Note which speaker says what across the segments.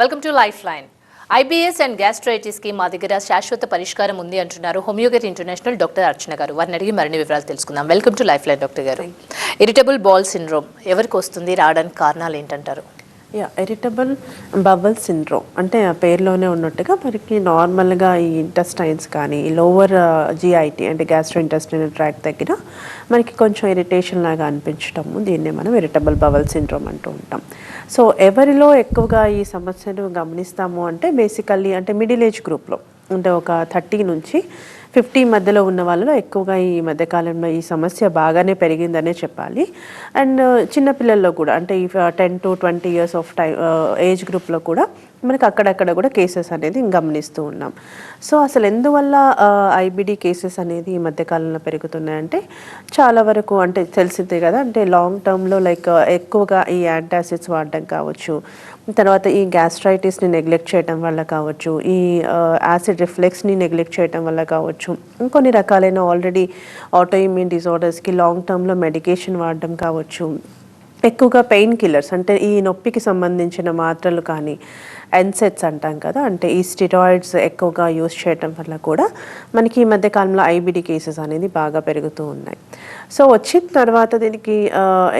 Speaker 1: Welcome to lifeline IBS and గ్యాస్ట్రైటిస్కి మా దగ్గర శాశ్వత పరిష్కారం ఉంది అంటున్నారు హోమియోపతి ఇంటర్నేషనల్ డాక్టర్ అర్చన గారు. వారిని అడిగి మరిన్ని వివరాలు తెలుసుకుందాం. Welcome to life line doctor గారు. ఇరిటబుల్ బాల్ సిండ్రోమ్ ఎవరికి వస్తుంది? రావడానికి కారణాలు ఏంటంటారు?
Speaker 2: యా ఇరిటబుల్ బబల్ సిండ్రోమ్ అంటే ఆ పేరులోనే ఉన్నట్టుగా మనకి నార్మల్గా ఈ ఇంటెస్టైన్స్ కానీ లోవర్ జిఐటి uh, అంటే గ్యాస్ట్రో ఇంటెస్టైనల్ ట్రాక్ దగ్గర మనకి కొంచెం ఇరిటేషన్ లాగా అనిపించటము. దీన్నే మనం ఇరిటబుల్ బబల్ సిండ్రోమ్ అంటూ ఉంటాం. సో ఎవరిలో ఎక్కువగా ఈ సమస్యను గమనిస్తాము అంటే బేసికల్లీ అంటే మిడిల్ ఏజ్ గ్రూప్లో అంటే ఒక థర్టీ నుంచి ఫిఫ్టీ మధ్యలో ఉన్న వాళ్ళలో ఎక్కువగా ఈ మధ్యకాలంలో ఈ సమస్య బాగానే పెరిగిందనే చెప్పాలి. అండ్ uh, చిన్నపిల్లల్లో కూడా అంటే ఈ uh, ten to twenty years of time uh, age గ్రూప్లో కూడా మనకి అక్కడక్కడ కూడా కేసెస్ అనేది గమనిస్తూ ఉన్నాం. సో అసలు ఎందువల్ల ఐబిడి కేసెస్ అనేది ఈ మధ్యకాలంలో పెరుగుతున్నాయంటే చాలా వరకు అంటే తెలిసిందే కదా అంటే లాంగ్ టర్మ్లో లైక్ ఎక్కువగా ఈ యాంటాసిడ్స్ వాడడం కావచ్చు తర్వాత ఈ గ్యాస్ట్రైటిస్ని నెగ్లెక్ట్ చేయడం వల్ల కావచ్చు ఈ యాసిడ్ రిఫ్లెక్స్ని నెగ్లెక్ట్ చేయడం వల్ల కావచ్చు ఇంకొన్ని రకాలైన ఆల్రెడీ ఆటో ఇమ్యూన్ డిజార్డర్స్కి లాంగ్ టర్మ్లో మెడికేషన్ వాడడం కావచ్చు. ఎక్కువగా పెయిన్ కిల్లర్స్ అంటే ఈ నొప్పికి సంబంధించిన మాత్రలు కానీ ఎన్సెట్స్ అంటాం కదా అంటే ఈ స్టిరాయిడ్స్ ఎక్కువగా యూస్ చేయడం వల్ల కూడా మనకి ఈ మధ్య కాలంలో ఐబిడి కేసెస్ అనేది బాగా పెరుగుతూ ఉన్నాయి. సో వచ్చిన తర్వాత దీనికి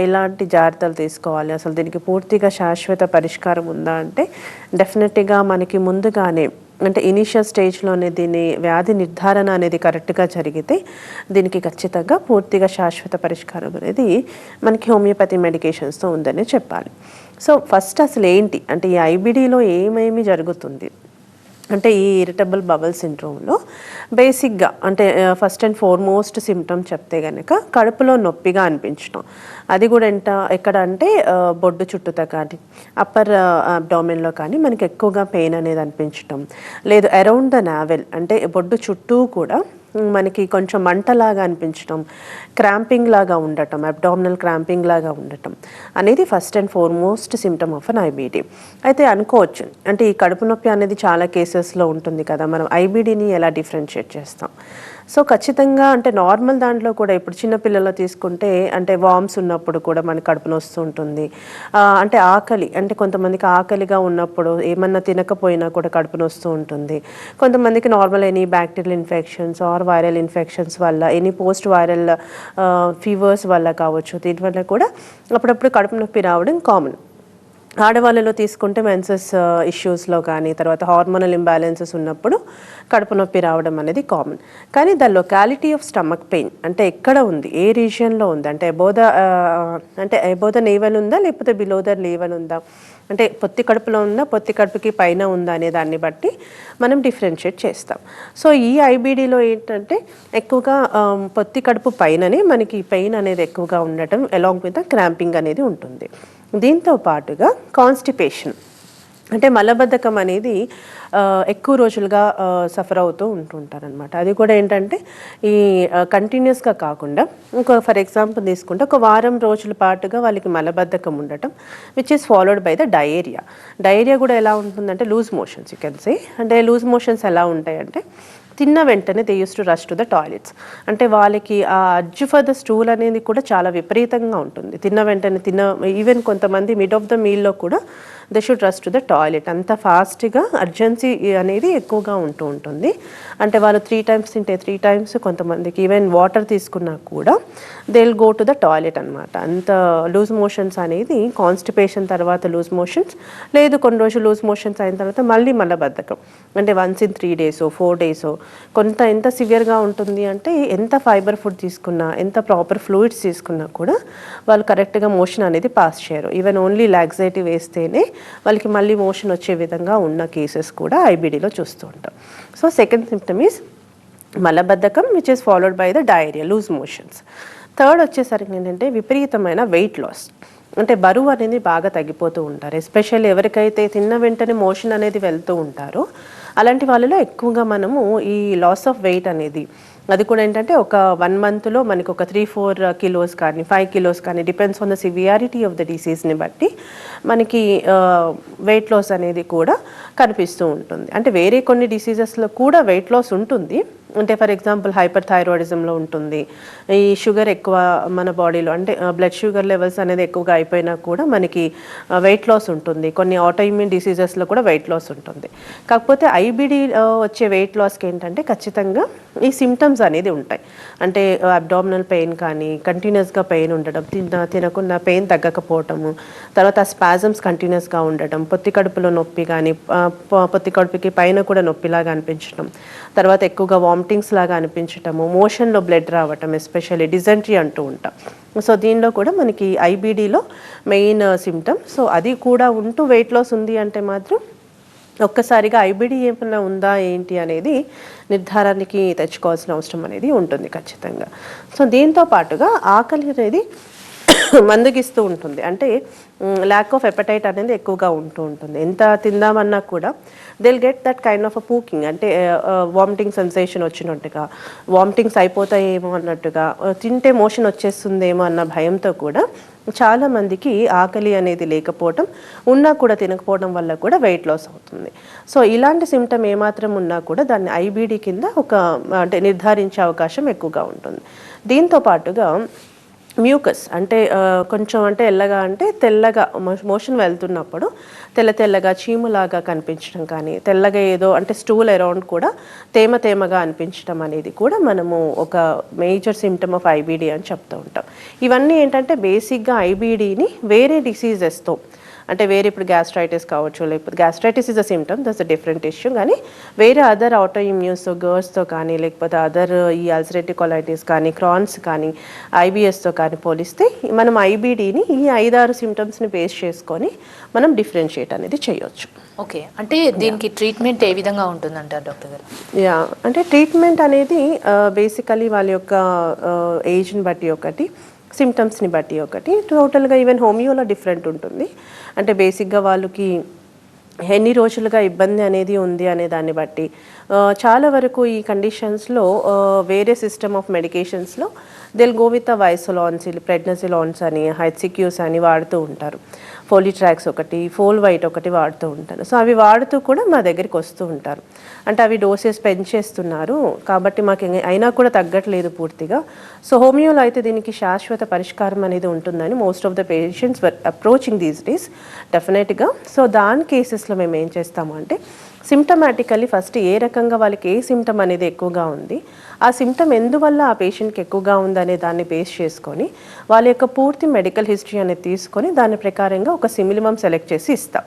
Speaker 2: ఎలాంటి జాగ్రత్తలు తీసుకోవాలి? అసలు దీనికి పూర్తిగా శాశ్వత పరిష్కారం ఉందా అంటే డెఫినెట్గా మనకి ముందుగానే అంటే ఇనీషియల్ స్టేజ్లోనే దీని వ్యాధి నిర్ధారణ అనేది కరెక్ట్గా జరిగితే దీనికి ఖచ్చితంగా పూర్తిగా శాశ్వత పరిష్కారం అనేది మనకి హోమియోపతి మెడికేషన్స్తో ఉందని చెప్పాలి. సో ఫస్ట్ అసలు ఏంటి అంటే ఈ ఐబిడిలో ఏమేమి జరుగుతుంది? అంటే ఈ ఇరిటబుల్ బబుల్ సిండ్రోమ్లో బేసిక్గా అంటే ఫస్ట్ అండ్ ఫార్మోస్ట్ సిమ్టమ్ చెప్తే కనుక కడుపులో నొప్పిగా అనిపించడం అది కూడా ఎంత ఎక్కడ అంటే బొడ్డు చుట్టూతో కానీ అప్పర్ అబ్డామిన్లో కానీ మనకి ఎక్కువగా పెయిన్ అనేది అనిపించడం లేదు అరౌండ్ ద నావెల్ అంటే బొడ్డు చుట్టూ కూడా మనకి కొంచెం మంటలాగా అనిపించడం క్రాంపింగ్ లాగా ఉండటం అబ్డామినల్ క్రాంపింగ్ లాగా ఉండటం అనేది first and foremost symptom of an IBD అయితే అనుకోవచ్చు అంటే ఈ కడుపు నొప్పి అనేది చాలా కేసెస్లో ఉంటుంది కదా మనం ఐబీడీని ఎలా డిఫరెన్షియేట్ చేస్తాం? సో ఖచ్చితంగా అంటే నార్మల్ దాంట్లో కూడా ఇప్పుడు చిన్న పిల్లలు తీసుకుంటే అంటే వామ్స్ ఉన్నప్పుడు కూడా మనకి కడుపు నొస్తూ ఉంటుంది. అంటే ఆకలి అంటే కొంతమందికి ఆకలిగా ఉన్నప్పుడు ఏమన్నా తినకపోయినా కూడా కడుపు నొస్తూ ఉంటుంది. కొంతమందికి normal any bacterial infections or viral infections వల్ల ఎనీ పోస్ట్ వైరల్ ఫీవర్స్ వల్ల కావచ్చు దీనివల్ల కూడా అప్పుడప్పుడు కడుపు నొప్పి రావడం కామన్ ఆడవాళ్ళలో తీసుకుంటే మెన్సెస్ ఇష్యూస్లో కానీ తర్వాత హార్మోనల్ ఇంబ్యాలెన్సెస్ ఉన్నప్పుడు కడుపు నొప్పి రావడం అనేది కామన్. కానీ the locality of stomach pain అంటే ఎక్కడ ఉంది? ఏ రీజియన్లో ఉంది? అంటే ఎబోధ అంటే ఎబోధ నేవల్ ఉందా? లేకపోతే బిలో ద లేవల్ ఉందా? అంటే పొత్తి కడుపులో ఉందా పొత్తి కడుపుకి పైన ఉందా అనే దాన్ని బట్టి మనం డిఫరెన్షియేట్ చేస్తాం. సో ఈ ఐబీడీలో ఏంటంటే ఎక్కువగా పొత్తి కడుపు పైననే మనకి పెయిన్ అనేది ఎక్కువగా ఉండటం అలాంగ్ విత్ క్రాంపింగ్ అనేది ఉంటుంది. దీంతో పాటుగా కాన్స్టిపేషన్ అంటే మలబద్ధకం అనేది ఎక్కువ రోజులుగా సఫర్ అవుతూ ఉంటుంటారనమాట అది కూడా ఏంటంటే ఈ కంటిన్యూస్గా కాకుండా ఇంకో ఫర్ ఎగ్జాంపుల్ తీసుకుంటే ఒక వారం రోజుల పాటుగా వాళ్ళకి మలబద్ధకం ఉండటం which is followed by the diarrhoea diarrhoea కూడా ఎలా ఉంటుందంటే loose motions you can say అంటే లూజ్ మోషన్స్ ఎలా ఉంటాయంటే తిన్న వెంటనే they use to rush to the toilets అంటే వాళ్ళకి ఆ అర్జు ఫర్ ద స్టూల్ అనేది కూడా చాలా విపరీతంగా ఉంటుంది. తిన్న వెంటనే తిన్న ఈవెన్ కొంతమంది మిడ్ ఆఫ్ ద మీల్లో కూడా they should rush to the toilet అంత ఫాస్ట్గా అర్జెన్సీ అనేది ఎక్కువగా ఉంటూ ఉంటుంది. అంటే వాళ్ళు త్రీ టైమ్స్ తింటే త్రీ టైమ్స్ కొంతమందికి ఈవెన్ వాటర్ తీసుకున్నా కూడా they will go to the toilet అనమాట అంత లూజ్ మోషన్స్ అనేది కాన్స్టిపేషన్ తర్వాత లూజ్ మోషన్స్ లేదు కొన్ని రోజులు లూజ్ మోషన్స్ అయిన తర్వాత మళ్ళీ మలబద్ధకం అంటే once in three days four days కొంత ఎంత సివియర్గా ఉంటుంది అంటే ఎంత ఫైబర్ ఫుడ్ తీసుకున్నా ఎంత ప్రాపర్ ఫ్లూయిడ్స్ తీసుకున్నా కూడా వాళ్ళు కరెక్ట్గా మోషన్ అనేది పాస్ చేయరు. ఈవెన్ ఓన్లీ లాగ్జైటివ్ వేస్తేనే వాళ్ళకి మళ్ళీ మోషన్ వచ్చే విధంగా ఉన్న కేసెస్ కూడా ఐబీడీలో చూస్తూ ఉంటాం. సో సెకండ్ సిమ్టమ్ ఈస్ మలబద్ధకం which is followed by the diarrhoea loose motions third వచ్చేసరికి ఏంటంటే విపరీతమైన వెయిట్ లాస్ అంటే బరువు అనేది బాగా తగ్గిపోతూ ఉంటారు. ఎస్పెషల్లీ ఎవరికైతే తిన్న వెంటనే మోషన్ అనేది వెళ్తూ ఉంటారో అలాంటి వాళ్ళలో ఎక్కువగా మనము ఈ లాస్ ఆఫ్ వెయిట్ అనేది అది కూడా ఏంటంటే ఒక వన్ మంత్లో మనకు ఒక త్రీ ఫోర్ కిలోస్ కానీ ఫైవ్ కిలోస్ కానీ depends on the severity of the డిసీజ్ని బట్టి మనకి వెయిట్ లాస్ అనేది కూడా కనిపిస్తూ ఉంటుంది. అంటే వేరే కొన్ని డిసీజెస్లో కూడా వెయిట్ లాస్ ఉంటుంది. అంటే ఫర్ ఎగ్జాంపుల్ హైపర్ థైరాయిడిజంలో ఉంటుంది. ఈ షుగర్ ఎక్కువ మన బాడీలో అంటే బ్లడ్ షుగర్ లెవెల్స్ అనేది ఎక్కువగా అయిపోయినా కూడా మనకి వెయిట్ లాస్ ఉంటుంది. కొన్ని ఆటోఇమ్యూన్ డిసీజెస్లో కూడా వెయిట్ లాస్ ఉంటుంది. కాకపోతే ఐబిడి వచ్చే వెయిట్ లాస్కి ఏంటంటే ఖచ్చితంగా ఈ సిమ్టమ్స్ అనేది ఉంటాయి. అంటే అబ్డామినల్ పెయిన్ కానీ కంటిన్యూస్గా పెయిన్ ఉండడం తిన్న తినకుండా పెయిన్ తగ్గకపోవటము తర్వాత స్పాజమ్స్ కంటిన్యూస్గా ఉండటం పొత్తి కడుపులో నొప్పి కానీ పొత్తి కడుపుకి పైన కూడా నొప్పిలాగా అనిపించడం తర్వాత ఎక్కువగా వామిటింగ్స్ లాగా అనిపించటము మోషన్లో బ్లడ్ రావటం ఎస్పెషల్లీ డిజెంట్రీ అంటూ ఉంటాం. సో దీనిలో కూడా మనకి ఐబీడీలో మెయిన్ సిమ్టమ్ సో అది కూడా ఉంటూ వెయిట్ లాస్ ఉంది అంటే మాత్రం ఒక్కసారిగా ఐబీడీ ఏమైనా ఉందా ఏంటి అనేది నిర్ధారానికి తెచ్చుకోవాల్సిన అవసరం అనేది ఉంటుంది ఖచ్చితంగా. సో దీంతో పాటుగా ఆకలి అనేది మందగిస్తూ ఉంటుంది. అంటే ల్యాక్ ఆఫ్ ఎపటైట్ అనేది ఎక్కువగా ఉంటూ ఉంటుంది. ఎంత తిందామన్నా కూడా they'll get that kind of a puking అంటే uh, uh, వామిటింగ్ సెన్సేషన్ వచ్చినట్టుగా వామిటింగ్స్ అయిపోతాయేమో అన్నట్టుగా uh, తింటే మోషన్ వచ్చేస్తుందేమో అన్న భయంతో కూడా చాలా మందికి ఆకలి అనేది లేకపోవటం ఉన్నా కూడా తినకపోవడం వల్ల కూడా వెయిట్ లాస్ అవుతుంది. సో ఇలాంటి సిమ్టమ్ ఏమాత్రం ఉన్నా కూడా దాన్ని ఐబీడీ కింద ఒక అంటే నిర్ధారించే అవకాశం ఎక్కువగా ఉంటుంది. దీంతో పాటుగా మ్యూకస్ అంటే కొంచెం అంటే ఎల్లగా అంటే తెల్లగా మోషన్ వెళ్తున్నప్పుడు తెల్ల తెల్లగా చీములాగా కనిపించడం కానీ తెల్లగా ఏదో అంటే స్టూల్ అరౌండ్ కూడా తేమ తేమగా అనిపించడం అనేది కూడా మనము ఒక మేజర్ సిమ్టమ్ ఆఫ్ ఐబీడీ అని చెప్తూ ఉంటాం. ఇవన్నీ ఏంటంటే బేసిక్గా ఐబీడీని వేరే డిసీజెస్తో అంటే వేరే ఇప్పుడు గ్యాస్ట్రైటిస్ కావచ్చు లేకపోతే gastritis is a symptom that's a different issue కానీ వేరే అదర్ ఆటో ఇమ్యూన్స్ గర్ల్స్తో కానీ లేకపోతే అదర్ ఈ అల్సరేటివ్ కొలైటిస్ కానీ క్రాన్స్ కానీ ఐబిఎస్తో కానీ పోలిస్తే మనం ఐబీడీని ఈ ఐదారు సిమ్టమ్స్ని బేస్ చేసుకొని మనం డిఫరెన్షియేట్ అనేది చేయొచ్చు.
Speaker 1: ఓకే అంటే దీనికి ట్రీట్మెంట్ ఏ విధంగా ఉంటుందంటారు డాక్టర్ గారు?
Speaker 2: యా అంటే ట్రీట్మెంట్ అనేది బేసికలీ వాళ్ళ యొక్క ఏజ్ని బట్టి ఒకటి. సిమ్టమ్స్ని బట్టి ఒకటి. టోటల్గా ఈవెన్ హోమియోలో డిఫరెంట్ ఉంటుంది. అంటే బేసిక్గా వాళ్ళకి ఎన్ని రోజులుగా ఇబ్బంది అనేది ఉంది అనే దాన్ని బట్టి. చాలా వరకు ఈ కండిషన్స్లో వేరే సిస్టమ్ ఆఫ్ మెడికేషన్స్లో దెల్ గో విత్ వైసోలాన్స్ ప్రెగ్నసిలాన్స్ అని హైసిక్యూస్ అని వాడుతూ ఉంటారు. ఫోలిట్రాక్స్ ఒకటి ఫోల్ వైట్ ఒకటి వాడుతూ ఉంటారు. సో అవి వాడుతూ కూడా మా దగ్గరికి వస్తూ ఉంటారు. అంటే అవి డోసెస్ పెంచేస్తున్నారు. కాబట్టి మాకు అయినా కూడా తగ్గట్లేదు పూర్తిగా. సో హోమియోలో అయితే దీనికి శాశ్వత పరిష్కారం అనేది ఉంటుందని most of the patients approaching these days డెఫినెట్గా సో దాని కేసెస్లో మేము ఏం చేస్తాము అంటే సిమ్టమాటికల్లీ ఫస్ట్ ఏ రకంగా వాళ్ళకి ఏ సిమ్టమ్ అనేది ఎక్కువగా ఉంది ఆ సిమ్టమ్ ఎందువల్ల ఆ పేషెంట్కి ఎక్కువగా ఉందనే దాన్ని బేస్ చేసుకొని వాళ్ళ యొక్క పూర్తి మెడికల్ హిస్టరీ అనేది తీసుకొని దాని ప్రకారంగా ఒక సిమిలిమం సెలెక్ట్ చేసి ఇస్తాం.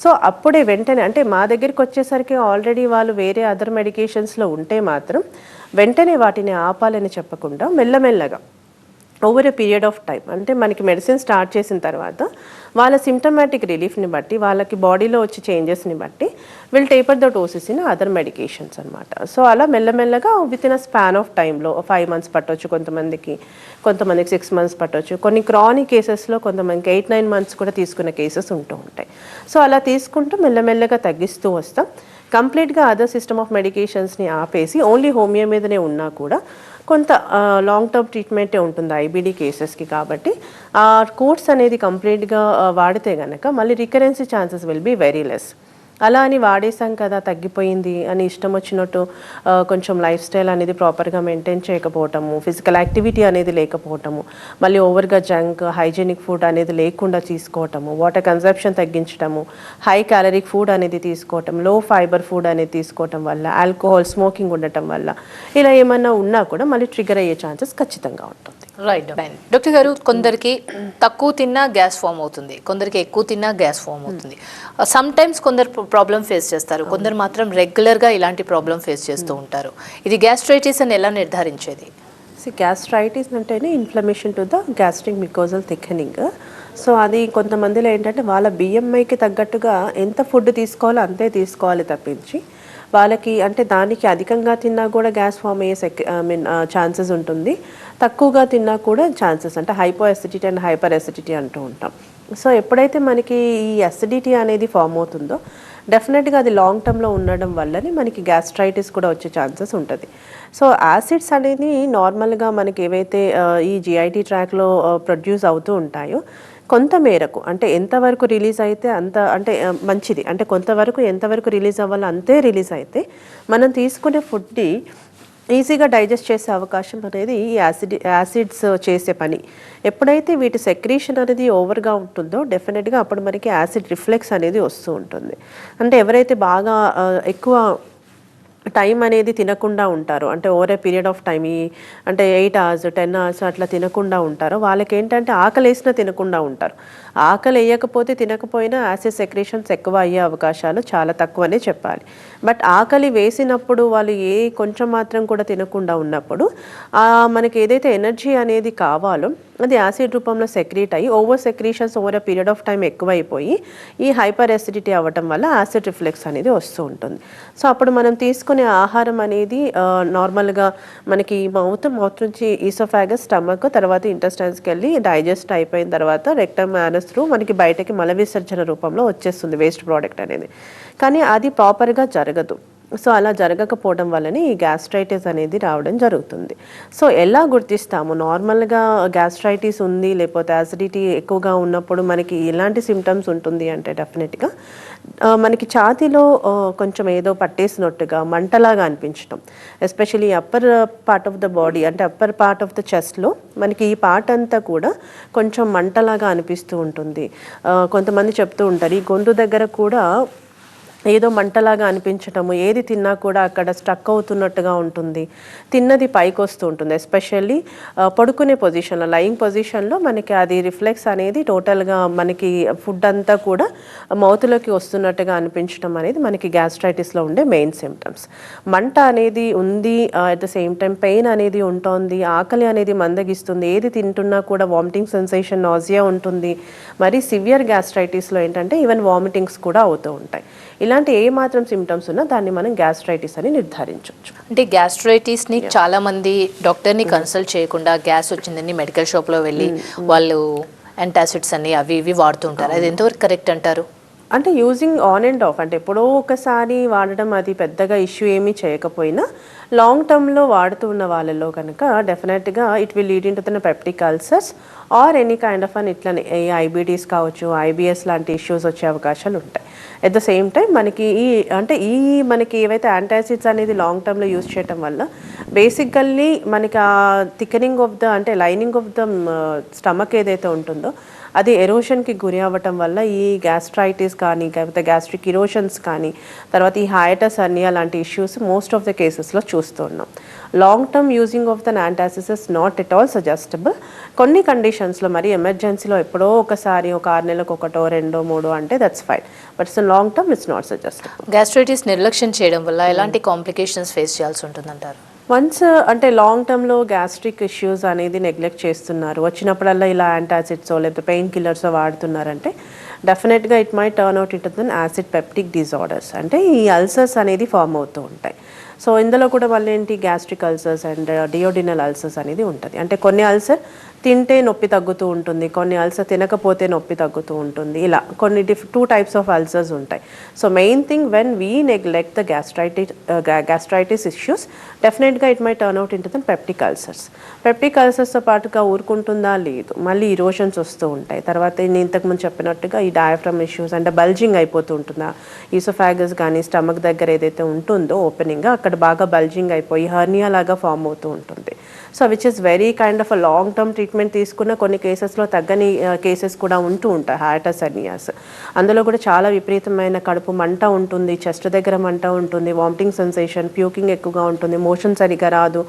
Speaker 2: సో అప్పుడే వెంటనే అంటే మా దగ్గరికి వచ్చేసరికి ఆల్రెడీ వాళ్ళు వేరే అదర్ మెడికేషన్స్లో ఉంటే మాత్రం వెంటనే వాటిని ఆపాలని చెప్పకుండా మెల్లమెల్లగా over a period of time అంటే మనకి మెడిసిన్ స్టార్ట్ చేసిన తర్వాత వాళ్ళ సిమ్టమాటిక్ రిలీఫ్ని బట్టి వాళ్ళకి బాడీలో వచ్చే చేంజెస్ని బట్టి will taper the doses in other medications అనమాట సో అలా మెల్లమెల్లగా with in a span of టైంలో ఫైవ్ మంత్స్ పట్టవచ్చు కొంతమందికి కొంతమందికి సిక్స్ మంత్స్ పట్టవచ్చు కొన్ని క్రానిక్ కేసెస్లో కొంతమందికి ఎయిట్ నైన్ మంత్స్ కూడా తీసుకునే కేసెస్ ఉంటూ ఉంటాయి. సో అలా తీసుకుంటూ మెల్లమెల్లగా తగ్గిస్తూ వస్తాం. కంప్లీట్గా అదర్ సిస్టమ్ ఆఫ్ మెడికేషన్స్ని ఆపేసి ఓన్లీ హోమియో మీదనే ఉన్నా కూడా కొంత లాంగ్ టర్మ్ ట్రీట్మెంటే ఉంటుంది ఐబీడీ కేసెస్కి కాబట్టి. ఆ కోర్స్ అనేది కంప్లీట్గా వాడితే కనుక మళ్ళీ recurrency chances will be very less అలా అని వాడేసాం కదా తగ్గిపోయింది అని ఇష్టం వచ్చినట్టు కొంచెం లైఫ్ స్టైల్ అనేది ప్రాపర్గా మెయింటైన్ చేయకపోవటము ఫిజికల్ యాక్టివిటీ అనేది లేకపోవటము మళ్ళీ ఓవర్గా జంక్ హైజీనిక్ ఫుడ్ అనేది లేకుండా తీసుకోవటము వాటర్ కన్సప్షన్ తగ్గించటము హై క్యాలరీ ఫుడ్ అనేది తీసుకోవటం లో ఫైబర్ ఫుడ్ అనేది తీసుకోవటం వల్ల ఆల్కహాల్ స్మోకింగ్ ఉండటం వల్ల ఇలా ఏమన్నా ఉన్నా కూడా మళ్ళీ ట్రిగర్ అయ్యే ఛాన్సెస్ ఖచ్చితంగా ఉంటుంది
Speaker 1: రైట్ డాక్టర్ గారు కొందరికి తక్కువ తిన్నా గ్యాస్ ఫామ్ అవుతుంది. కొందరికి ఎక్కువ తిన్నా గ్యాస్ ఫామ్ అవుతుంది. సమ్ టైమ్స్ కొందరు ప్రాబ్లం ఫేస్ చేస్తారు. కొందరు మాత్రం రెగ్యులర్గా ఇలాంటి ప్రాబ్లం ఫేస్ చేస్తూ ఉంటారు. ఇది గ్యాస్ట్రైటిస్ అని ఎలా నిర్ధారించేది?
Speaker 2: సో గ్యాస్ట్రైటిస్ అంటేనే inflammation to the gastric mucosal thickening so అది కొంతమందిలో ఏంటంటే వాళ్ళ బిఎంఐకి తగ్గట్టుగా ఎంత ఫుడ్ తీసుకోవాలో అంతే తీసుకోవాలి తప్పించి వాళ్ళకి అంటే దానికి అధికంగా తిన్నా కూడా గ్యాస్ ఫామ్ అయ్యే సెక్ ఐ మీన్ ఛాన్సెస్ ఉంటుంది. తక్కువగా తిన్నా కూడా ఛాన్సెస్ అంటే hypo acidity and hyper acidity అంటూ ఉంటాం. సో ఎప్పుడైతే మనకి ఈ ఎసిడిటీ అనేది ఫామ్ అవుతుందో డెఫినెట్గా అది లాంగ్ టర్మ్లో ఉండడం వల్లనే మనకి గ్యాస్ట్రైటిస్ కూడా వచ్చే ఛాన్సెస్ ఉంటుంది. సో యాసిడ్స్ అనేది నార్మల్గా మనకి ఏవైతే ఈ జిఐటి ట్రాక్లో ప్రొడ్యూస్ అవుతూ ఉంటాయో కొంత మేరకు అంటే ఎంతవరకు రిలీజ్ అయితే అంత అంటే మంచిది. అంటే కొంతవరకు ఎంతవరకు రిలీజ్ అవ్వాలో అంతే రిలీజ్ అయితే మనం తీసుకునే ఫుడ్ని ఈజీగా డైజెస్ట్ చేసే అవకాశం అనేది ఈ యాసిడ్ యాసిడ్స్ చేసే పని. ఎప్పుడైతే వీటి సెక్రీషన్ అనేది ఓవర్గా ఉంటుందో డెఫినెట్గా అప్పుడు మనకి యాసిడ్ రిఫ్లెక్స్ అనేది వస్తూ ఉంటుంది. అంటే ఎవరైతే బాగా ఎక్కువ టైం అనేది తినకుండా ఉంటారు. అంటే over a period of time ఈ అంటే ఎయిట్ అవర్స్ టెన్ అవర్స్ అట్లా తినకుండా ఉంటారు. వాళ్ళకి ఏంటంటే ఆకలి వేసినా తినకుండా ఉంటారు. ఆకలి వేయకపోతే తినకపోయినా యాసిడ్ సెక్రేషన్స్ ఎక్కువ అయ్యే అవకాశాలు చాలా తక్కువనే చెప్పాలి. బట్ ఆకలి వేసినప్పుడు వాళ్ళు ఏ కొంచెం మాత్రం కూడా తినకుండా ఉన్నప్పుడు మనకి ఏదైతే ఎనర్జీ అనేది కావాలో అది యాసిడ్ రూపంలో సెక్రీట్ అయ్యి over secretions over period of time ఎక్కువైపోయి ఈ హైపర్ ఎసిడిటీ అవ్వటం వల్ల యాసిడ్ రిఫ్లెక్స్ అనేది వస్తూ ఉంటుంది. సో అప్పుడు మనం తీసుకునే ఆహారం అనేది నార్మల్గా మనకి మౌత్ మౌత్ నుంచి ఈసోఫాగస్ స్టమక్ తర్వాత ఇంటెస్టైన్స్కి వెళ్ళి డైజెస్ట్ అయిపోయిన తర్వాత రెక్టమ్ యానస్ త్రూ మనకి బయటకి మల విసర్జన రూపంలో వచ్చేస్తుంది వేస్ట్ ప్రోడక్ట్ అనేది. కానీ అది ప్రాపర్గా జరగదు. సో అలా జరగకపోవడం వల్లనే ఈ గ్యాస్ట్రైటిస్ అనేది రావడం జరుగుతుంది. సో ఎలా గుర్తిస్తాము? నార్మల్గా గ్యాస్ట్రైటిస్ ఉంది లేకపోతే యాసిడిటీ ఎక్కువగా ఉన్నప్పుడు మనకి ఎలాంటి సిమ్టమ్స్ ఉంటుంది అంటే డెఫినెట్గా. మనకి ఛాతీలో కొంచెం ఏదో పట్టేసినట్టుగా మంటలాగా అనిపించడం especially upper part of the body అంటే అప్పర్ పార్ట్ ఆఫ్ ద చెస్ట్లో మనకి ఈ పార్ట్ అంతా కూడా కొంచెం మంటలాగా అనిపిస్తూ ఉంటుంది. కొంతమంది చెప్తూ ఉంటారు ఈ గొంతు దగ్గర కూడా ఏదో మంటలాగా అనిపించటము ఏది తిన్నా కూడా అక్కడ స్ట్రక్ అవుతున్నట్టుగా ఉంటుంది. తిన్నది పైకి వస్తూ ఉంటుంది. ఎస్పెషల్లీ పడుకునే పొజిషన్లో లయింగ్ పొజిషన్లో మనకి అది రిఫ్లెక్స్ అనేది టోటల్గా మనకి ఫుడ్ అంతా కూడా మౌత్లోకి వస్తున్నట్టుగా అనిపించడం అనేది మనకి గ్యాస్ట్రైటిస్లో ఉండే మెయిన్ సిమ్టమ్స్ మంట అనేది ఉంది at the same time pain అనేది ఉంటుంది ఆకలి అనేది మందగిస్తుంది ఏది తింటున్నా కూడా వామిటింగ్ సెన్సేషన్ నాజియా ఉంటుంది. మరి సివియర్ గ్యాస్ట్రైటిస్లో ఏంటంటే ఈవెన్ వామిటింగ్స్ కూడా అవుతూ ఉంటాయి. ఇలా ఇలాంటి ఏ మాత్రం సిమ్టమ్స్ ఉన్నా దాన్ని మనం గ్యాస్ట్రైటిస్ అని నిర్ధారించవచ్చు.
Speaker 1: అంటే గ్యాస్ట్రైటిస్ని చాలా మంది డాక్టర్ని కన్సల్ట్ చేయకుండా గ్యాస్ వచ్చిందని మెడికల్ షాప్లో వెళ్ళి వాళ్ళు యాంటాసిడ్స్ అని అవి ఇవి వాడుతుంటారు. అది ఎంతవరకు కరెక్ట్ అంటారు?
Speaker 2: అంటే యూజింగ్ ఆన్ అండ్ ఆఫ్ అంటే ఎప్పుడో ఒకసారి వాడడం అది పెద్దగా ఇష్యూ ఏమీ చేయకపోయినా లాంగ్ టర్మ్లో వాడుతూ ఉన్న వాళ్ళలో కనుక డెఫినెట్గా it will lead into తన peptic ulcers or any kind of an ఇట్లనే ఐబీడీస్ కావచ్చు ఐబిఎస్ లాంటి ఇష్యూస్ వచ్చే అవకాశాలు ఉంటాయి. ఎట్ ద సేమ్ టైం మనకి ఈ అంటే ఈ మనకి ఏవైతే యాంటాసిడ్స్ అనేది లాంగ్ టర్మ్లో యూజ్ చేయటం వల్ల బేసికల్లీ మనకి ఆ థికనింగ్ ఆఫ్ ద అంటే లైనింగ్ ఆఫ్ ద స్టమక్ ఏదైతే ఉంటుందో అది ఎరోషన్కి గురి అవ్వటం వల్ల ఈ గ్యాస్ట్రైటిస్ కానీ లేకపోతే గ్యాస్ట్రిక్ ఇరోషన్స్ కానీ తర్వాత ఈ హైటస్ అర్నియా లాంటి ఇష్యూస్ మోస్ట్ ఆఫ్ ద కేసెస్లో చూస్తున్నాం long term using of the antacids is not at all suggestable కొన్ని కండిషన్స్లో మరి ఎమర్జెన్సీలో ఎప్పుడో ఒకసారి ఒక ఆరు నెలలకు ఒకటో రెండో మూడో అంటే that's fine but it's long term it's not suggestable
Speaker 1: gastritis నిర్లక్ష్యం చేయడం వల్ల ఎలాంటి కాంప్లికేషన్స్ ఫేస్ చేయాల్సి ఉంటుందంటారు?
Speaker 2: వన్స్ అంటే లాంగ్ టర్మ్లో గ్యాస్ట్రిక్ ఇష్యూస్ అనేది నెగ్లెక్ట్ చేస్తున్నారు. వచ్చినప్పుడల్లా ఇలా యాంటాసిడ్స్ లేకపోతే పెయిన్ కిల్లర్స్ వాడుతున్నారంటే డెఫినెట్గా it may turn out it then acid peptic disorders అంటే ఈ అల్సర్స్ అనేది ఫామ్ అవుతూ ఉంటాయి. సో ఇందులో కూడా మళ్ళీ ఏంటి gastric ulcers and duodenal ulcers అనేది ఉంటుంది. అంటే కొన్ని అల్సర్ తింటే నొప్పి తగ్గుతూ ఉంటుంది కొన్ని అల్సర్ తినకపోతే నొప్పి తగ్గుతూ ఉంటుంది. ఇలా కొన్ని diff two types of ulcers ఉంటాయి. So main thing when we neglect the gastritis gastritis issues డెఫినెట్గా it may turn out into then peptic ulcers peptic అల్సర్స్తో పాటుగా ఊరుకుంటుందా? లేదు. మళ్ళీ ఇరోషన్స్ వస్తూ ఉంటాయి. తర్వాత నేను ఇంతకుముందు చెప్పినట్టుగా ఈ డయాఫ్రమ్ ఇష్యూస్ అంటే బల్జింగ్ అయిపోతూ ఉంటుందా? ఈసోఫాగస్ కానీ స్టమక్ దగ్గర ఏదైతే ఉంటుందో ఓపెనింగ్గా అక్కడ బాగా బల్జింగ్ అయిపోయి హర్నియా లాగా ఫామ్ అవుతూ ఉంటుంది. So which is very kind of long term treatment తీసుకున్న కొన్ని కేసెస్లో తగ్గని కేసెస్ కూడా ఉంటూ ఉంటాయి హార్టస్ హర్నియాస్ అందులో కూడా చాలా విపరీతమైన కడుపు మంట ఉంటుంది చెస్ట్ దగ్గర మంట ఉంటుంది వామిటింగ్ సెన్సేషన్ ప్యూకింగ్ ఎక్కువగా ఉంటుంది మోషన్ సరిగా రాదు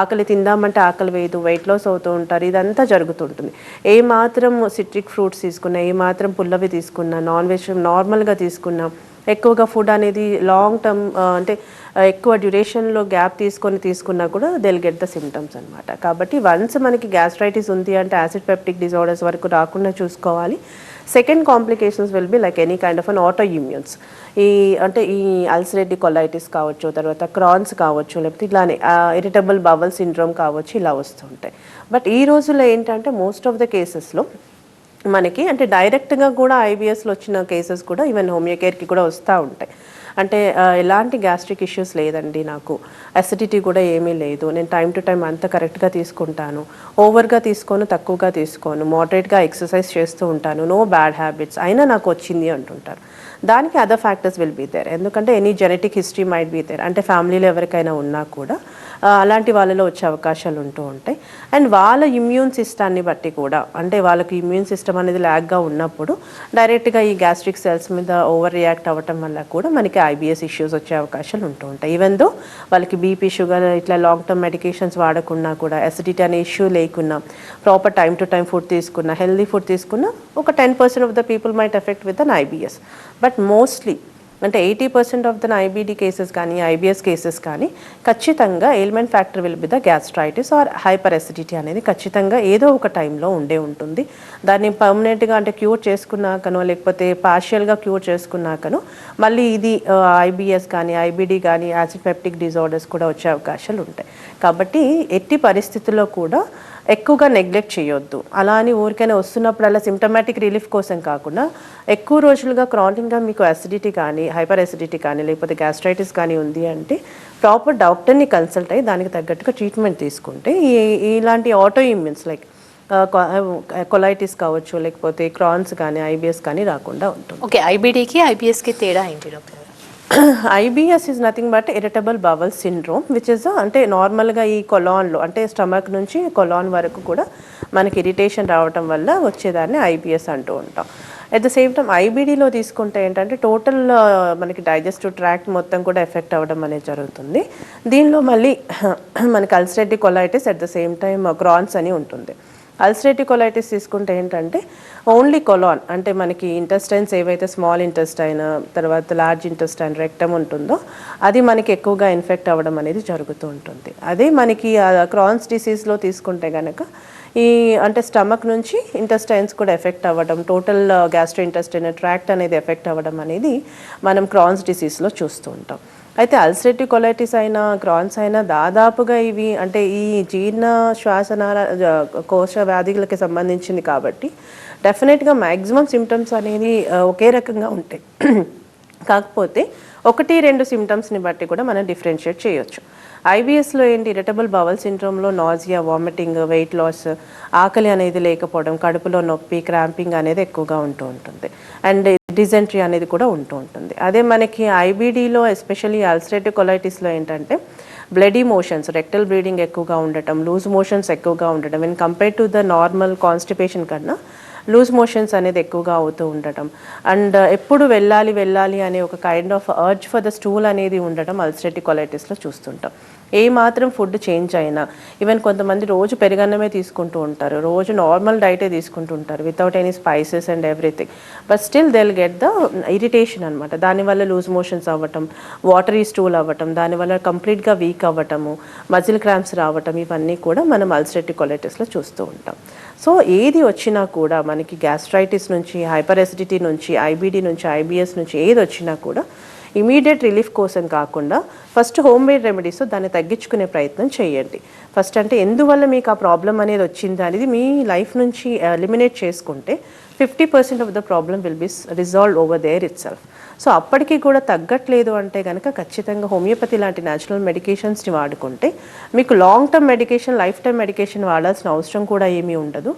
Speaker 2: ఆకలి తిందామంటే ఆకలి వేయదు వెయిట్ లాస్ అవుతూ ఉంటారు ఇదంతా జరుగుతుంటుంది. ఏ మాత్రం సిట్రిక్ ఫ్రూట్స్ తీసుకున్నా ఏ మాత్రం పుల్లవి తీసుకున్నా నాన్ వెజ్ నార్మల్గా తీసుకున్నా ఎక్కువగా ఫుడ్ అనేది లాంగ్ టర్మ్ అంటే ఎక్కువ డ్యూరేషన్లో గ్యాప్ తీసుకొని తీసుకున్నా కూడా దెల్ గెట్ ద సిమ్టమ్స్ అనమాట కాబట్టి వన్స్ మనకి గ్యాస్ట్రైటిస్ ఉంది అంటే యాసిడ్ పెప్టిక్ డిజార్డర్స్ వరకు రాకుండా చూసుకోవాలి. Second complications will be like any kind of an auto immunes ఈ అంటే ఈ అల్సరేటి కొలైటిస్ కావచ్చు తర్వాత క్రాన్స్ కావచ్చు లేకపోతే ఇలానే ఇరిటబుల్ బవల్ సిండ్రోమ్ కావచ్చు ఇలా వస్తుంటాయి. బట్ ఈ రోజుల్లో ఏంటంటే మోస్ట్ ఆఫ్ ద కేసెస్లో మనకి అంటే డైరెక్ట్గా కూడా ఐబిఎస్లో వచ్చిన కేసెస్ కూడా ఈవెన్ హోమియోకేర్కి కూడా వస్తూ ఉంటాయి. అంటే ఎలాంటి గ్యాస్ట్రిక్ ఇష్యూస్ లేదండి నాకు. అసిడిటీ కూడా ఏమీ లేదు. నేను టైం టు టైం అంత కరెక్ట్గా తీసుకుంటాను. ఓవర్గా తీసుకోను తక్కువగా తీసుకోను. మోడరేట్గా ఎక్సర్సైజ్ చేస్తూ ఉంటాను. No bad habits. అయినా నాకు వచ్చింది అంటుంటారు. దానికి other factors will be there ఎందుకంటే any genetic history might be there అంటే ఫ్యామిలీలో ఎవరికైనా ఉన్నా కూడా అలాంటి వాళ్ళలో వచ్చే అవకాశాలు ఉంటూ ఉంటాయి. అండ్ వాళ్ళ ఇమ్యూన్ సిస్టాన్ని బట్టి కూడా అంటే వాళ్ళకి ఇమ్యూన్ సిస్టమ్ అనేది ల్యాగ్గా ఉన్నప్పుడు డైరెక్ట్గా ఈ గ్యాస్ట్రిక్ సెల్స్ మీద ఓవర్ రియాక్ట్ అవ్వటం వల్ల కూడా మనకి ఐబిఎస్ ఇష్యూస్ వచ్చే అవకాశాలు ఉంటూ ఉంటాయి. ఈవెన్ దో వాళ్ళకి బీపీ షుగర్ ఇట్లా లాంగ్ టర్మ్ మెడికేషన్స్ వాడకుండా కూడా ఎసిడిటీ అనే ఇష్యూ లేకున్నా proper time to time food తీసుకున్నా హెల్దీ ఫుడ్ తీసుకున్నా ఒక ten percent of the people might effect with an IBS but mostly అంటే eighty percent of the IBD cases కానీ ఐబిఎస్ కేసెస్ కానీ ఖచ్చితంగా ailment factor will be the gastritis or hyper acidity అనేది ఖచ్చితంగా ఏదో ఒక టైంలో ఉండే ఉంటుంది. దాన్ని పర్మనెంట్గా అంటే క్యూర్ చేసుకున్నాకనో లేకపోతే పార్షియల్గా క్యూర్ చేసుకున్నాకనో మళ్ళీ ఇది ఐబిఎస్ కానీ ఐబీడీ కానీ యాసిడ్ పెప్టిక్ డిజార్డర్స్ కూడా వచ్చే అవకాశాలు ఉంటాయి. కాబట్టి ఎట్టి పరిస్థితుల్లో కూడా ఎక్కువగా నెగ్లెక్ట్ చేయొద్దు. అలా అని ఊరికైనా వస్తున్నప్పుడల్లా సిమ్టమాటిక్ రిలీఫ్ కోసం కాకుండా ఎక్కువ రోజులుగా క్రానిక్గా మీకు అసిడిటీ కానీ హైపర్ అసిడిటీ కానీ లేకపోతే గ్యాస్ట్రైటిస్ కానీ ఉంది అంటే ప్రాపర్ డాక్టర్ని కన్సల్ట్ అయ్యి దానికి తగ్గట్టుగా ట్రీట్మెంట్ తీసుకుంటే ఈ ఇలాంటి ఆటో ఇమ్యూన్స్ లైక్ కొలైటిస్ కావచ్చు లేకపోతే క్రాన్స్ కానీ ఐబిఎస్ కానీ రాకుండా ఉంటుంది.
Speaker 1: ఓకే ఐబీడీకి ఐబీఎస్కి తేడా ఏంటి doctor?
Speaker 2: IBS is nothing but irritable bowel syndrome which is అంటే నార్మల్గా ఈ కొలాన్లో అంటే స్టమక్ నుంచి కొలాన్ వరకు కూడా మనకి ఇరిటేషన్ రావటం వల్ల వచ్చేదాన్ని ఐబిఎస్ అంటూ ఉంటాం. అట్ ద సేమ్ టైం ఐబిడిలో తీసుకుంటే ఏంటంటే టోటల్ మనకి డైజెస్టివ్ ట్రాక్ట్ మొత్తం కూడా ఎఫెక్ట్ అవ్వడం అనేది జరుగుతుంది. దీనిలో మళ్ళీ మనకి ulcerative colitis at the same time Crohn's అని ఉంటుంది. అల్సరేటివ్ కొలైటిస్ తీసుకుంటే ఏంటంటే ఓన్లీ కొలాన్ అంటే మనకి ఇంటెస్టైన్స్ ఏవైతే స్మాల్ ఇంటెస్టైన్ తర్వాత లార్జ్ ఇంటెస్టైన్ రెక్టమ్ ఉంటుందో అది మనకి ఎక్కువగా ఇన్ఫెక్ట్ అవ్వడం అనేది జరుగుతూ ఉంటుంది. అదే మనకి క్రాన్స్ డిసీజ్లో తీసుకుంటే కనుక ఈ అంటే స్టమక్ నుంచి ఇంటెస్టైన్స్ కూడా ఎఫెక్ట్ అవ్వడం టోటల్ గ్యాస్ట్రో ఇంటెస్టైన్ ట్రాక్ట్ అనేది ఎఫెక్ట్ అవ్వడం అనేది మనం క్రాన్స్ డిసీజ్లో చూస్తూ ఉంటాం. అయితే అల్సరేటివ్ కొలైటిస్ అయినా క్రాన్స్ అయినా దాదాపుగా ఇవి అంటే ఈ జీర్ణ శ్వాసనాల కోశ వ్యాధులకి సంబంధించింది కాబట్టి డెఫినెట్గా మ్యాక్సిమం సిమ్టమ్స్ అనేది ఒకే రకంగా ఉంటాయి. కాకపోతే ఒకటి రెండు సిమ్టమ్స్ని బట్టి కూడా మనం డిఫరెన్షియేట్ చేయొచ్చు. ఐబిఎస్లో ఏంటి ఇరిటబుల్ బవల్ సిండ్రోమ్లో నాజియా వామిటింగ్ వెయిట్ లాస్ ఆకలి అనేది లేకపోవడం కడుపులో నొప్పి క్రాంపింగ్ అనేది ఎక్కువగా ఉంటూ ఉంటుంది. అండ్ డిజెంట్రీ అనేది కూడా ఉంటూ ఉంటుంది. అదే మనకి ఐబీడీలో ఎస్పెషల్లీ అల్సరేటివ్ కొలైటిస్లో ఏంటంటే బ్లడీ మోషన్స్ రెక్టల్ బ్లీడింగ్ ఎక్కువగా ఉండటం లూజ్ మోషన్స్ ఎక్కువగా ఉండటం in compare to the normal constipation కన్నా లూజ్ మోషన్స్ అనేది ఎక్కువగా అవుతూ ఉండటం. అండ్ uh, ఎప్పుడు వెళ్ళాలి వెళ్ళాలి అనే ఒక kind of urge for the stool అనేది ఉండటం అల్సరేటివ్ కొలైటిస్లో చూస్తుంటాం. ఏ మాత్రం ఫుడ్ చేంజ్ అయినా. ఈవెన్ కొంతమంది రోజు పెరుగన్నమే తీసుకుంటూ ఉంటారు. రోజు నార్మల్ డైటే తీసుకుంటూ ఉంటారు without any spices and everything but still they'll get the irritation అనమాట దానివల్ల లూజ్ మోషన్స్ అవ్వటం వాటరీ స్టూల్ అవ్వటం దానివల్ల కంప్లీట్గా వీక్ అవ్వటము మజిల్ క్రాంప్స్ రావటం ఇవన్నీ కూడా మనం అల్సరేటివ్ కొలైటిస్లో చూస్తూ ఉంటాం. సో ఏది వచ్చినా కూడా మనకి గ్యాస్ట్రైటిస్ నుంచి హైపర్ ఎసిడిటీ నుంచి ఐబీడీ నుంచి ఐబిఎస్ నుంచి ఏది వచ్చినా కూడా ఇమీడియట్ రిలీఫ్ కోసం కాకుండా ఫస్ట్ హోమ్ మేడ్ రెమెడీస్ దాన్ని తగ్గించుకునే ప్రయత్నం చేయండి. ఫస్ట్ అంటే ఎందువల్ల మీకు ఆ ప్రాబ్లం అనేది వచ్చింది అనేది మీ లైఫ్ నుంచి ఎలిమినేట్ చేసుకుంటే fifty percent of the problem will be resolve over there itself so అప్పటికి కూడా తగ్గట్లేదు అంటే కనుక ఖచ్చితంగా హోమియోపతి లాంటి న్యాచురల్ మెడికేషన్స్ని వాడుకుంటే మీకు long term medication lifetime medication వాడాల్సిన అవసరం కూడా ఏమీ ఉండదు.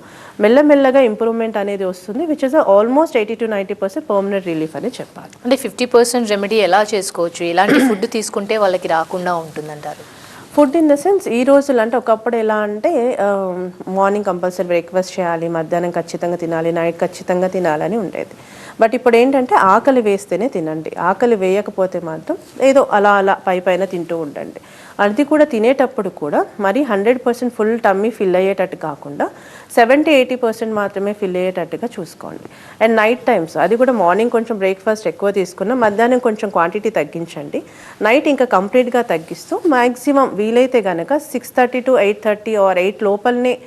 Speaker 2: మెల్లమెల్లగా ఇంప్రూవ్మెంట్ అనేది వస్తుంది which is almost eighty to ninety percent permanent relief అని చెప్పాలి.
Speaker 1: అంటే ఫిఫ్టీ పర్సెంట్ రెమెడీ ఎలా చేసుకోవచ్చు? ఎలాంటి ఫుడ్ తీసుకుంటే వాళ్ళకి రాకుండా ఉంటుందంటారు?
Speaker 2: ఫుడ్ ఇన్ ద సెన్స్ ఈ రోజులు అంటే ఒకప్పుడు ఎలా అంటే మార్నింగ్ కంపల్సరీ బ్రేక్ఫాస్ట్ చేయాలి మధ్యాహ్నం ఖచ్చితంగా తినాలి నైట్ ఖచ్చితంగా తినాలని ఉండేది. బట్ ఇప్పుడు ఏంటంటే ఆకలి వేస్తేనే తినండి. ఆకలి వేయకపోతే మాత్రం ఏదో అలా అలా పై పైన తింటూ ఉండండి. అది కూడా తినేటప్పుడు కూడా మరి hundred percent full tummy fill అయ్యేటట్టు కాకుండా సెవెంటీ ఎయిటీ పర్సెంట్ మాత్రమే ఫిల్ అయ్యేటట్టుగా చూసుకోండి. అండ్ నైట్ టైమ్స్ అది కూడా మార్నింగ్ కొంచెం బ్రేక్ఫాస్ట్ ఎక్కువ తీసుకున్న మధ్యాహ్నం కొంచెం క్వాంటిటీ తగ్గించండి. నైట్ ఇంకా కంప్లీట్గా తగ్గిస్తూ మ్యాక్సిమం వీలైతే కనుక six thirty to eight thirty or eight లోపలనే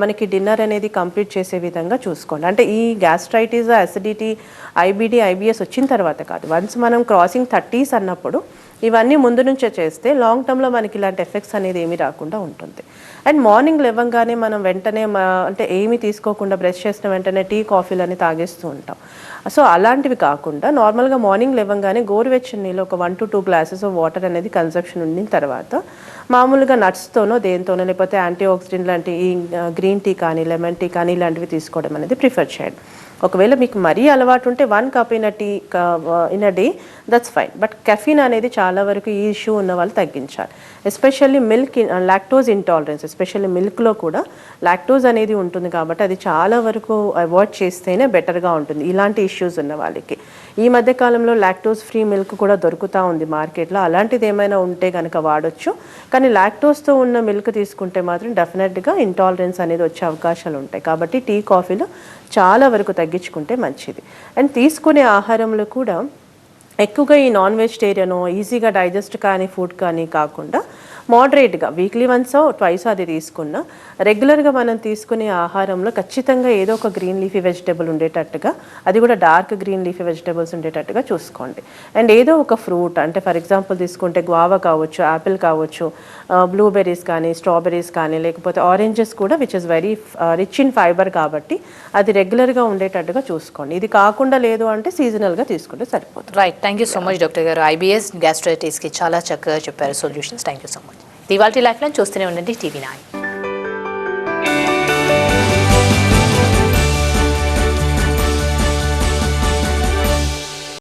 Speaker 2: మనకి డిన్నర్ అనేది కంప్లీట్ చేసే విధంగా చూసుకోండి. అంటే ఈ గ్యాస్ట్రైటిస్ అసిడిటీ ఐబిడి ఐబిఎస్ వచ్చిన తర్వాత కాదు. వన్స్ మనం క్రాసింగ్ థర్టీస్ అన్నప్పుడు ఇవన్నీ ముందు నుంచే చేస్తే లాంగ్ టర్మ్లో మనకి ఇలాంటి ఎఫెక్ట్స్ అనేది ఏమీ రాకుండా ఉంటుంది. అండ్ మార్నింగ్ లేవంగానే మనం వెంటనే అంటే ఏమీ తీసుకోకుండా బ్రష్ చేసిన వెంటనే టీ కాఫీలు అని తాగేస్తూ ఉంటాం. సో అలాంటివి కాకుండా నార్మల్గా మార్నింగ్ లేవంగానే గోరువెచ్చని నీళ్ళు ఒక one to two glasses of water అనేది కన్సెప్షన్ ఉండిన తర్వాత మామూలుగా నట్స్తోనో దేనితోనో లేకపోతే యాంటీ ఆక్సిడెంట్ లాంటి ఈ గ్రీన్ టీ కానీ లెమన్ టీ కానీ ఇలాంటివి తీసుకోవడం అనేది ప్రిఫర్ చేయండి. ఒకవేళ మీకు మరీ అలవాటు ఉంటే one cup in tea in a day that's fine but caffeine అనేది చాలా వరకు ఈ ఇష్యూ ఉన్న వాళ్ళు తగ్గించాలి. Especially milk lactose intolerance especially మిల్క్లో కూడా లాక్టోజ్ అనేది ఉంటుంది కాబట్టి అది చాలా వరకు అవాయిడ్ చేస్తేనే బెటర్గా ఉంటుంది. ఇలాంటి ఇష్యూస్ ఉన్న వాళ్ళకి. ఈ మధ్య కాలంలో ఫ్రీ మిల్క్ కూడా దొరుకుతూ ఉంది మార్కెట్లో. అలాంటిది ఏమైనా ఉంటే కనుక వాడొచ్చు. కానీ లాక్టోస్తో ఉన్న మిల్క్ తీసుకుంటే మాత్రం డెఫినెట్గా ఇంటాలరెన్స్ అనేది వచ్చే అవకాశాలు ఉంటాయి. కాబట్టి టీ కాఫీలు చాలా వరకు తగ్గించుకుంటే మంచిది. అండ్ తీసుకునే ఆహారంలో కూడా ఎక్కువగా ఈ నాన్ వెజిటేరియను ఈజీగా డైజెస్ట్ కానీ ఫుడ్ కానీ కాకుండా మోడరేట్గా వీక్లీ వన్స్ ట్వైస్ అది తీసుకున్న రెగ్యులర్గా మనం తీసుకునే ఆహారంలో ఖచ్చితంగా ఏదో ఒక గ్రీన్ లీఫీ వెజిటేబుల్ ఉండేటట్టుగా అది కూడా డార్క్ గ్రీన్ లీఫీ వెజిటేబుల్స్ ఉండేటట్టుగా చూసుకోండి. అండ్ ఏదో ఒక ఫ్రూట్ అంటే ఫర్ ఎగ్జాంపుల్ తీసుకుంటే గ్వావా కావచ్చు యాపిల్ కావచ్చు బ్లూబెర్రీస్ కానీ స్ట్రాబెర్రీస్ కానీ లేకపోతే ఆరెంజెస్ కూడా which is very rich in fibre కాబట్టి అది రెగ్యులర్గా ఉండేటట్టుగా చూసుకోండి. ఇది కాకుండా లేదు అంటే సీజనల్గా తీసుకుంటే సరిపోతుంది.
Speaker 1: Right thank you so much doctor గారు. ఐబీఎస్ గ్యాస్ట్రైటిస్కి చాలా చక్కగా చెప్పారు. Solutions thank you so much ఇవాళ లైన్ చూస్తూనే ఉండండి టీవీ నైన్